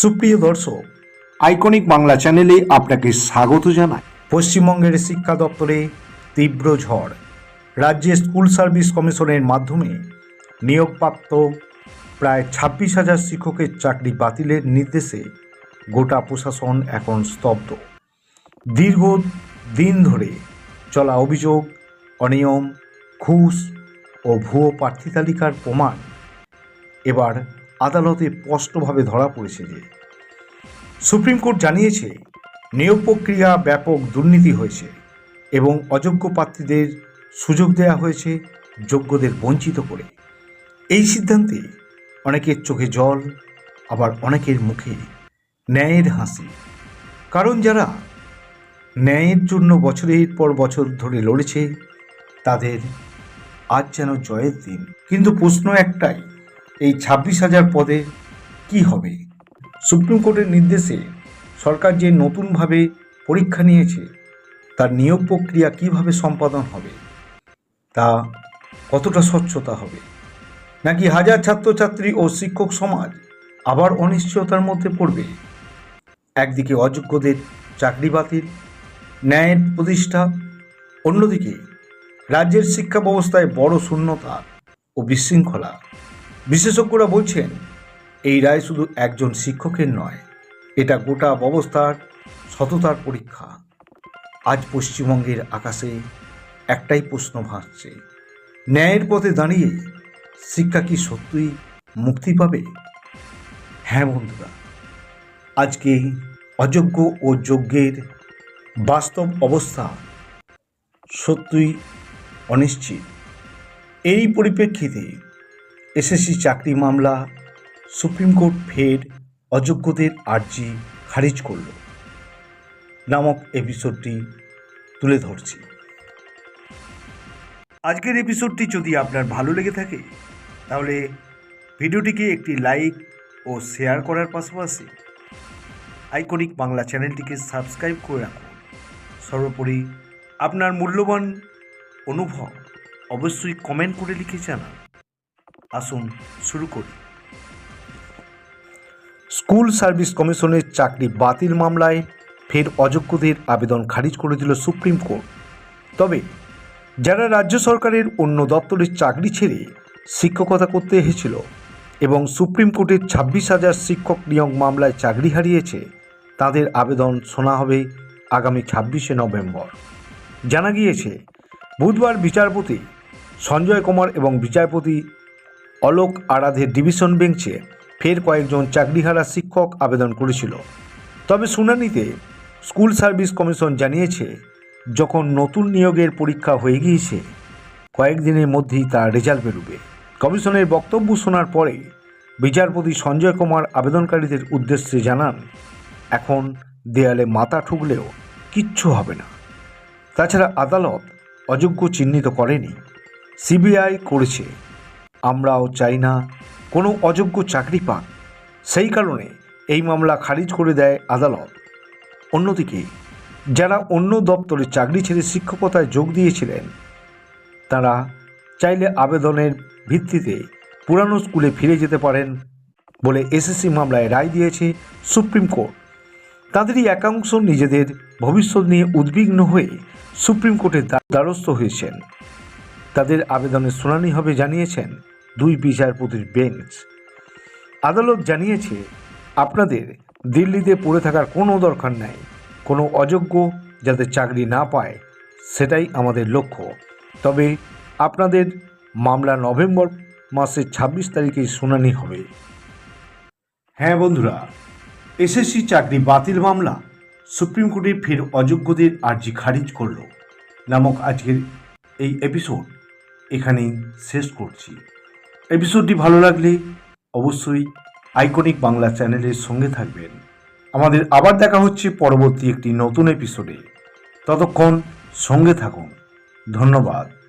সুপ্রিয় দর্শক আইকনিক বাংলা চ্যানেলে আপনাকে স্বাগত জানাই। পশ্চিমবঙ্গের শিক্ষা দপ্তরে তীব্র ঝড়। রাজ্যে স্কুল সার্ভিস কমিশনের মাধ্যমে নিয়োগপ্রাপ্ত প্রায় ছাব্বিশ হাজার শিক্ষকের চাকরি বাতিলের নির্দেশে গোটা প্রশাসন এখন স্তব্ধ। দীর্ঘ দিন ধরে চলা অভিযোগ, অনিয়ম, ঘুষ ও ভুয়ো প্রার্থী তালিকার প্রমাণ এবার আদালতে স্পষ্টভাবে ধরা পড়েছে যে সুপ্রিম কোর্ট জানিয়েছে, নিয়োগ প্রক্রিয়া ব্যাপক দুর্নীতি হয়েছে এবং অযোগ্য প্রার্থীদের সুযোগ দেওয়া হয়েছে যোগ্যদের বঞ্চিত করে। এই সিদ্ধান্তে অনেকের চোখে জল, আবার অনেকের মুখে ন্যায়ের হাসি। কারণ যারা ন্যায়ের জন্য বছরের পর বছর ধরে লড়েছে, তাদের আজ যেন জয়ের দিন। কিন্তু প্রশ্ন একটাই এই ছাব্বিশ হাজার পদে কি হবে? সুপ্রিম কোর্টের নির্দেশে সরকার যে নতুনভাবে পরীক্ষা নিয়েছে, তার নিয়োগ প্রক্রিয়া কীভাবে সম্পাদন হবে? তা কতটা স্বচ্ছতা হবে? নাকি হাজার ছাত্রছাত্রী ও শিক্ষক সমাজ আবার অনিশ্চয়তার মধ্যে পড়বে? একদিকে অযোগ্যদের চাকরি বাতিল, ন্যায়ের প্রতিষ্ঠা, অন্যদিকে রাজ্যের শিক্ষা ব্যবস্থায় বড় শূন্যতা ও বিশৃঙ্খলা। বিশেষজ্ঞরা বলছেন, এই রায় শুধু একজন শিক্ষকের নয়, এটা গোটা ব্যবস্থার সততার পরীক্ষা। আজ পশ্চিমবঙ্গের আকাশে একটাই প্রশ্ন ভাসছে, ন্যায়ের পথে দাঁড়িয়ে শিক্ষা কি সত্যিই মুক্তি পাবে? হ্যাঁ বন্ধুরা, আজকে অযোগ্য ও যোগ্যের বাস্তব অবস্থা সত্যই অনিশ্চিত। এই পরিপ্রেক্ষিতে এসএসসি চাকরি মামলা, সুপ্রিম কোর্ট ফের অযোগ্যদের আর্জি খারিজ করল। নামক এপিসোডটি তুলে ধরছি। আজকের এপিসোডটি যদি আপনার ভালো লেগে থাকে, তাহলে ভিডিওটিকে একটি লাইক ও শেয়ার করার পাশাপাশি আইকনিক বাংলা চ্যানেলটিকে সাবস্ক্রাইব করে রাখুন। সর্বোপরি আপনার মূল্যবান অনুভব অবশ্যই কমেন্ট করে লিখে জানান। আসুন, শুরু করি। স্কুল সার্ভিস কমিশনের চাকরি বাতিল মামলায় ফের অযোগ্যদের আবেদন খারিজ করে দিল সুপ্রিম কোর্ট। তবে যারা রাজ্য সরকারের অন্য দপ্তরের চাকরি ছেড়ে শিক্ষকতা করতে এসেছিল এবং সুপ্রিম কোর্টের ছাব্বিশ হাজার শিক্ষক নিয়োগ মামলায় চাকরি হারিয়েছে, তাদের আবেদন শোনা হবে আগামী ছাব্বিশে নভেম্বর। জানা গিয়েছে, বুধবার বিচারপতি সঞ্জয় কুমার এবং বিচারপতি অলোক আরাধের ডিভিশন বেঞ্চে ফের কয়েকজন চাকরিহারা শিক্ষক আবেদন করেছিল। তবে শুনানিতে স্কুল সার্ভিস কমিশন জানিয়েছে, যখন নতুন নিয়োগের পরীক্ষা হয়ে গিয়েছে, কয়েকদিনের মধ্যেই তার রেজাল্ট বেরোবে। কমিশনের বক্তব্য শোনার পরে বিচারপতি সঞ্জয় কুমার আবেদনকারীদের উদ্দেশ্যে জানান, এখন দেয়ালে মাথা ঠুকলেও কিচ্ছু হবে না। তাছাড়া আদালত অযোগ্য চিহ্নিত করেনি। সিবিআই করেছে আমরাও চাই না কোনো অযোগ্য চাকরি পান সেই কারণে এই মামলা খারিজ করে দেয় আদালত। অন্যদিকে, যারা অন্য দপ্তরে চাকরি ছেড়ে শিক্ষকতায় যোগ দিয়েছিলেন, তারা চাইলে আবেদনের ভিত্তিতে পুরানো স্কুলে ফিরে যেতে পারেন বলে এসএসসি মামলায় রায় দিয়েছে সুপ্রিম কোর্ট। তাদেরই একাংশ নিজেদের ভবিষ্যৎ নিয়ে উদ্বিগ্ন হয়ে সুপ্রিম কোর্টের দ্বারস্থ হয়েছেন। তাদের আবেদনের শুনানি হবে জানিয়েছেন দুই বিচারপতির বেঞ্চ। আদালত জানিয়েছে, আপনাদের দিল্লিতে পড়ে থাকার কোনো দরকার নাই, কোনো অযোগ্য যাতে চাকরি না পায়, সেটাই আমাদের লক্ষ্য। তবে আপনাদের মামলা নভেম্বর মাসের ছাব্বিশ তারিখে শুনানি হবে। হ্যাঁ বন্ধুরা, এসএসসি চাকরি বাতিল মামলা সুপ্রিম কোর্টে ফের অযোগ্যদের আর্জি খারিজ করল। নামক আজকের এই এপিসোড এখানেই শেষ করছি। এপিসোডটি ভালো লাগলে অবশ্যই আইকনিক বাংলা চ্যানেলের সঙ্গে থাকবেন। আমাদের আবার দেখা হচ্ছে পরবর্তী একটি নতুন এপিসোডে ততক্ষণ সঙ্গে থাকুন। ধন্যবাদ।